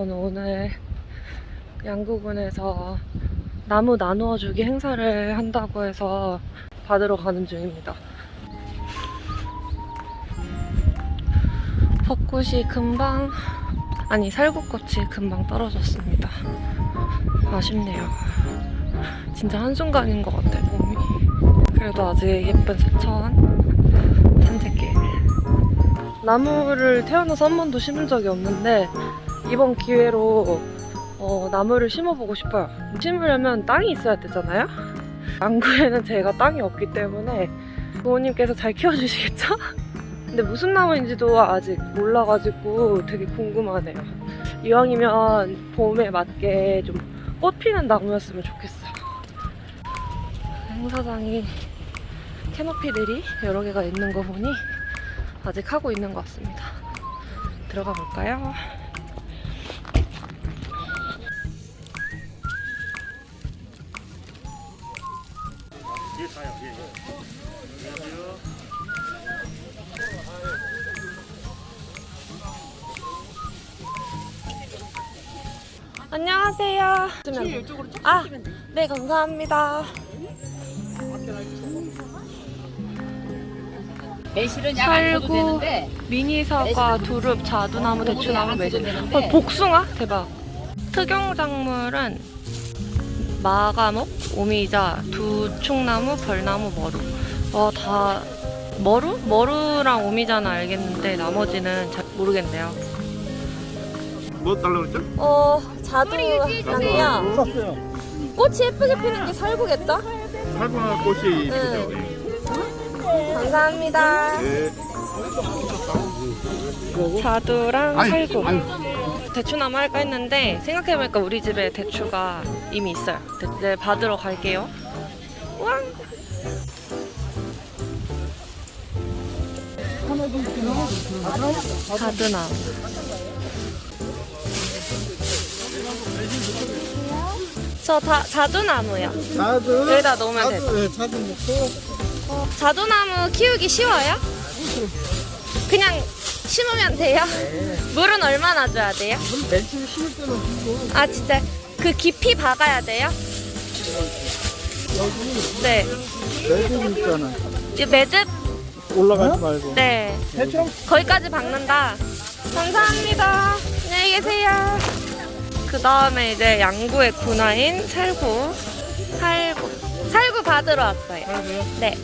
저는 오늘 양구군에서 나무 나누어 주기 행사를 한다고 해서 받으러 가는 중입니다. 벚꽃이 금방, 아니 살구꽃이 금방 떨어졌습니다. 아쉽네요. 진짜 한순간인 것 같아, 몸이. 그래도 아직 예쁜 새천 산책길. 나무를 태어나서 한 번도 심은 적이 없는데 이번 기회로 어, 나무를 심어보고 싶어요. 심으려면 땅이 있어야 되잖아요. 안구에는 제가 땅이 없기 때문에 부모님께서 잘 키워주시겠죠? 근데 무슨 나무인지도 아직 몰라가지고 되게 궁금하네요. 이왕이면 봄에 맞게 좀 꽃 피는 나무였으면 좋겠어요. 행사장이 캐노피들이 여러 개가 있는 거 보니 아직 하고 있는 것 같습니다. 들어가 볼까요? 예. 예, 예. 안녕하세요. 안녕하세요. 아, 네, 감사합니다. 매실은 약안 줘도 살구, 되는데 미니 사과, 두릅, 자두나무, 대추나무, 매실. 어, 복숭아? 대박. 특용 작물은 마가목, 오미자, 두충나무, 벌나무, 머루. 어, 다 머루? 머루랑 오미자는 알겠는데 나머지는 잘 모르겠네요. 뭐 달라고 그랬죠? 어, 자두랑요. 샀어요. 꽃이 예쁘게 피는 게 살구겠죠? 살구나 꽃이 네. 피죠. 예. 감사합니다. 예. 자두랑 아니, 살구. 아니. 대추나무 할까 했는데 생각해보니까 우리 집에 대추가 이미 있어요. 네, 네, 받으러 갈게요. 우왕. 자두나무. 저 다, 자두나무요. 자두 여기다 놓으면 돼요. 자두 네, 자두 어, 자두나무 키우기 쉬워요? 그냥 심으면 돼요? 물은 얼마나 줘야 돼요? 물 멘트를 심을 때는 주고 아 진짜 그 깊이 박아야 돼요? 네. 매듭 있잖아 이 매듭? 올라가지 말고 네. 대충 거기까지 박는다. 감사합니다. 안녕히 계세요. 그 다음에 이제 양구의 군화인 살구. 살구. 살구 받으러 왔어요. 네.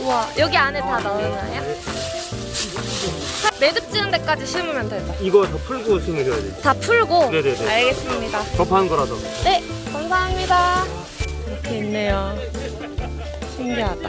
우와, 여기 안에 다 넣어놔요? 매듭 지는 데까지 심으면 되죠. 이거 더 풀고 심으셔야 돼. 다 풀고? 네네네. 알겠습니다. 접한 거라서. 네, 감사합니다. 이렇게 있네요. 신기하다.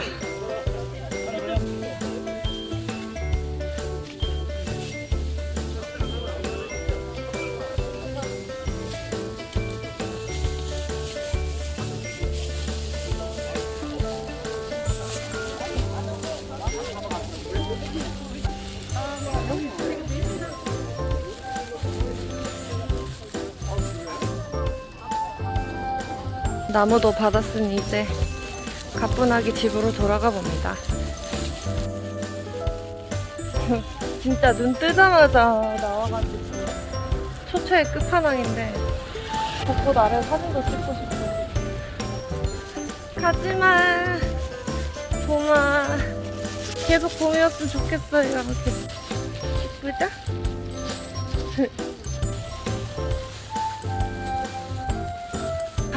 나무도 받았으니 이제 가뿐하게 집으로 돌아가 봅니다. 진짜 눈 뜨자마자 나와가지고 초초의 끝판왕인데 벚꽃 아래 사진도 찍고 싶어요. 가지마, 봄아. 계속 봄이었으면 좋겠어요. 이렇게 예쁘죠?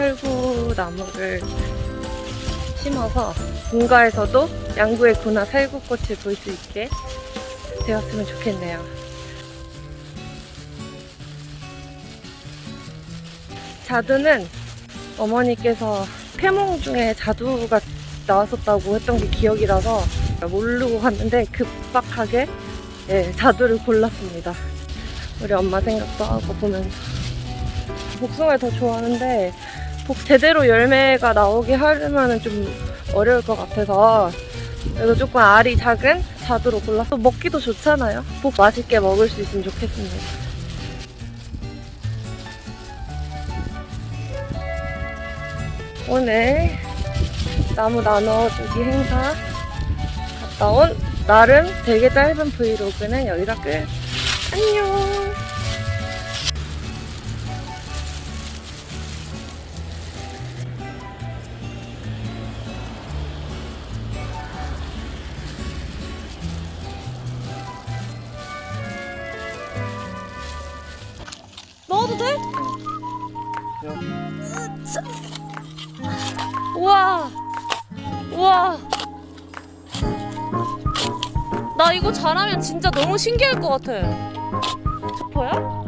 살구 나무를 심어서 본가에서도 양구의 군화 살구꽃을 볼 수 있게 되었으면 좋겠네요. 자두는 어머니께서 폐몽 중에 자두가 나왔었다고 했던 게 기억이라서 모르고 갔는데 급박하게 예, 자두를 골랐습니다. 우리 엄마 생각도 하고 보면서 복숭아를 더 좋아하는데 복 제대로 열매가 나오게 하려면 좀 어려울 것 같아서 그래서 조금 알이 작은 자두로 골라서 먹기도 좋잖아요. 복 맛있게 먹을 수 있으면 좋겠습니다. 오늘 나무 나눠주기 행사 갔다 온 나름 되게 짧은 브이로그는 여기다 끝. 안녕. 우와. 우와. 나 이거 잘하면 진짜 너무 신기할 것 같아. 저퍼야?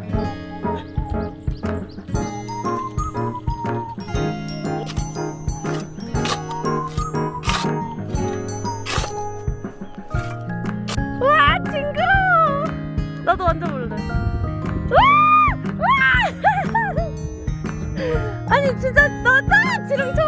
진짜 지금 처음